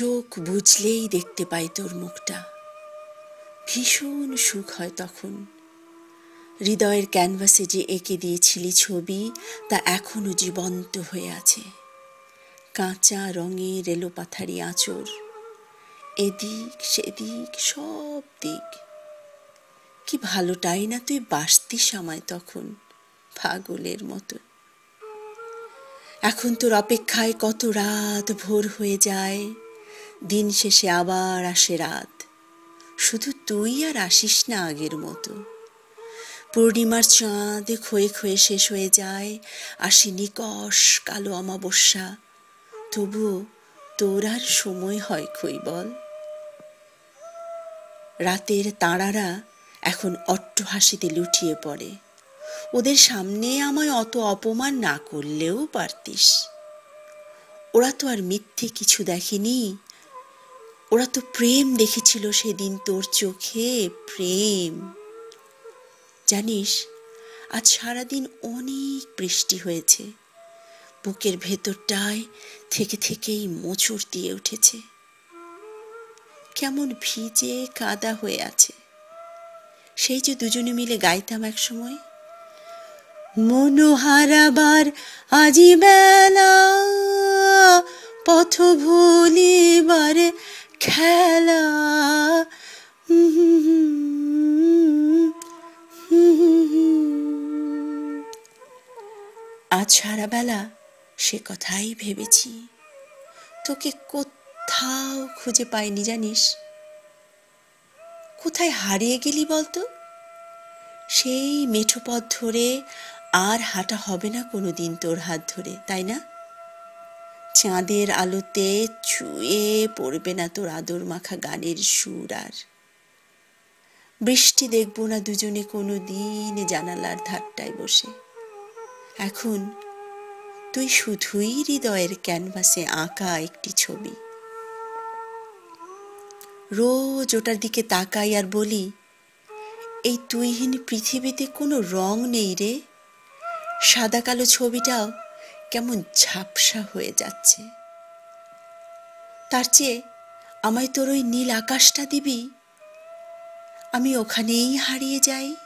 চোখ বুঝলেই দেখতে পাই তোর মুখটা। ভীষণ সুখ হয় তখন। হৃদয়ের ক্যানভাসে যে এঁকে দিয়েছিলি ছবি, তা এখনও জীবন্ত হয়ে আছে। কাঁচা রঙের এলোপাথারি আঁচড় এদিক সেদিক সব দিক। কি ভালোটাই না তুই বাসতিস আমায় তখন, পাগলের মতো। এখন তোর অপেক্ষায় কত রাত ভোর হয়ে যায়। দিন শেষে আবার আসে রাত। শুধু তুই আর আসিস না আগের মতো। পূর্ণিমার চাঁদ ক্ষয়ে ক্ষয়ে শেষ হয়ে যায়, আসি নিকষ কালো অমাবস্যা। তবুও তোর আর সময় হয় কই বল। রাতের তাঁরারা এখন অট্ট হাসিতে লুটিয়ে পড়ে। ওদের সামনে আমায় অত অপমান না করলেও পারতিস। ওরা তো আর মিথ্যে কিছু দেখেনি ওরা তো প্রেম দেখেছিল সেদিন তোর চোখে প্রেম। জানিস, আজ সারাদিন অনেক বৃষ্টি হয়েছে। বুকের ভেতরটায় থেকে থেকেই মোচড় দিয়ে উঠেছে। কেমন ভিজে কাদা হয়ে আছে। সেই যে দুজনে মিলে গাইতাম এক সময় মনোহারাবার আজি বেলা পথ ভুলিবার খেলা। আজ সারাবেলা সে কথাই ভেবেছি। তোকে কোথাও খুঁজে পাইনি, জানিস? কোথায় হারিয়ে গেলি বলতো? সেই মেঠো পথ ধরে আর হাঁটা হবে না কোনো দিন তোর হাত ধরে, তাই না? চাঁদের আলোতে ছুঁয়ে পড়বে না তোর আদর মাখা গানের সুর আর। বৃষ্টি দেখব না দুজনে কোনো দিন জানালার ধারটায় বসে। এখন তুই শুধুই হৃদয়ের ক্যানভাসে আঁকা একটি ছবি। রোজ ওটার দিকে তাকাই আর বলি, এই তুইহীন পৃথিবীতে কোনো রং নেই রে। সাদা কালো ছবিটাও কেমন ঝাপসা হয়ে যাচ্ছে। তার চেয়ে আমায় তোর ওই নীল আকাশটা দিবি। আমি ওখানেই হারিয়ে যাই।